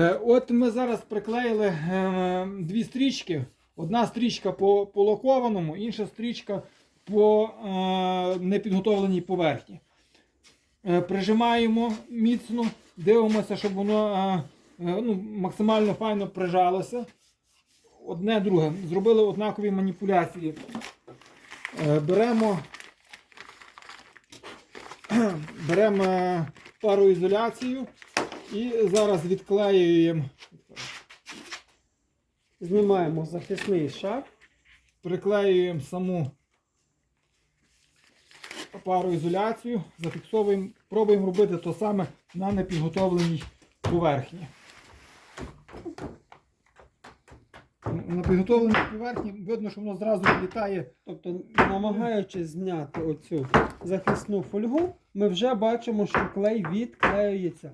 Е, От ми зараз приклеїли е, дві стрічки. Одна стрічка по, по лакованому, інша стрічка по е, непідготовленій поверхні. Прижимаємо міцно, дивимося, щоб воно ну, максимально файно прижалося. Одне друге. Зробили однакові маніпуляції. Беремо, беремо е, пароізоляцію і зараз відклеюємо, Знімаємо захисний шар. приклеюємо саму пароізоляцію, зафіксовуємо, пробуємо робити те саме на непідготовленій поверхні. На підготовленій поверхні видно, що воно зразу влітає. Тобто, намагаючись зняти оцю захисну фольгу, ми вже бачимо, що клей відклеюється.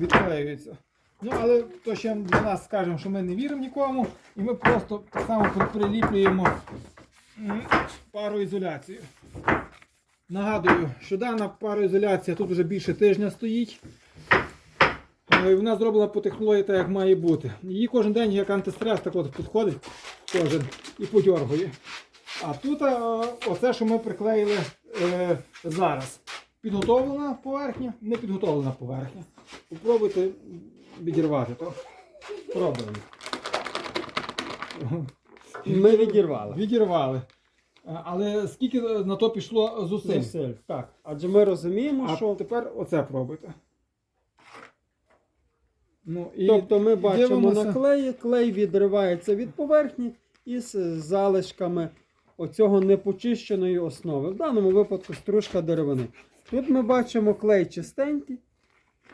відклеюється. Ну, але то ще для нас скажемо, що ми не віримо нікому, і ми просто так само приліплюємо м, пароізоляцію. Нагадую, що дана пароізоляція тут вже більше тижня стоїть. Е, і Вона зроблена по технології так, як має бути. Її кожен день як антистрес так от підходить кожен і подьоргує. А тут е, оце, що ми приклеїли е, зараз. Підготовлена поверхня, не підготовлена поверхня. Попробуйте відірвати то. Пробуємо. Ми відірвали. Відірвали. Але скільки на то пішло зусиль? Зусиль. Так. Адже ми розуміємо, А що. тепер оце пробуйте. Ну, і Тобто ми бачимо дивимося. на клеї, клей відривається від поверхні із залишками оцього непочищеної основи. В даному випадку стружка деревини. Тут ми бачимо клей чистенький,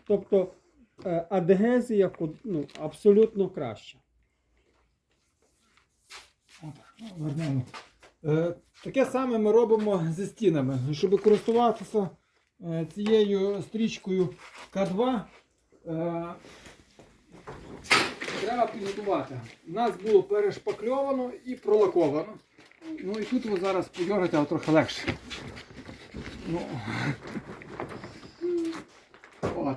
тобто е, адгезія ну, абсолютно краща. Вернемо. Е, таке саме ми робимо зі стінами. Щоб користуватися е, цією стрічкою К2, е, треба підготувати. Нас було перешпакльовано і пролаковано. Ну і тут ви зараз подьоргаєте, але трохи легше. Ну. От.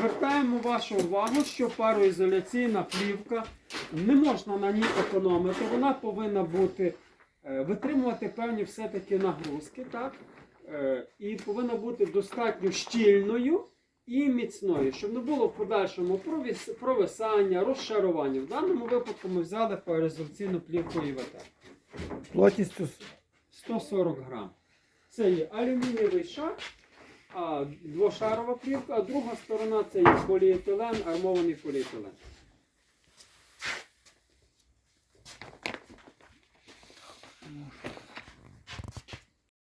Звертаємо вашу увагу, що пароізоляційна плівка не можна на ній економити. Вона повинна бути е, витримувати певні все-таки нагрузки, так? Е, І повинна бути достатньо щільною і міцною, щоб не було в подальшому провисання, розшарування. В даному випадку ми взяли пароізоляційну плівку ІВТ. Плотністю 140 грам. Це є алюмінієвий шар, а двошарова плівка, а друга сторона це є поліетилен, армований поліетилен.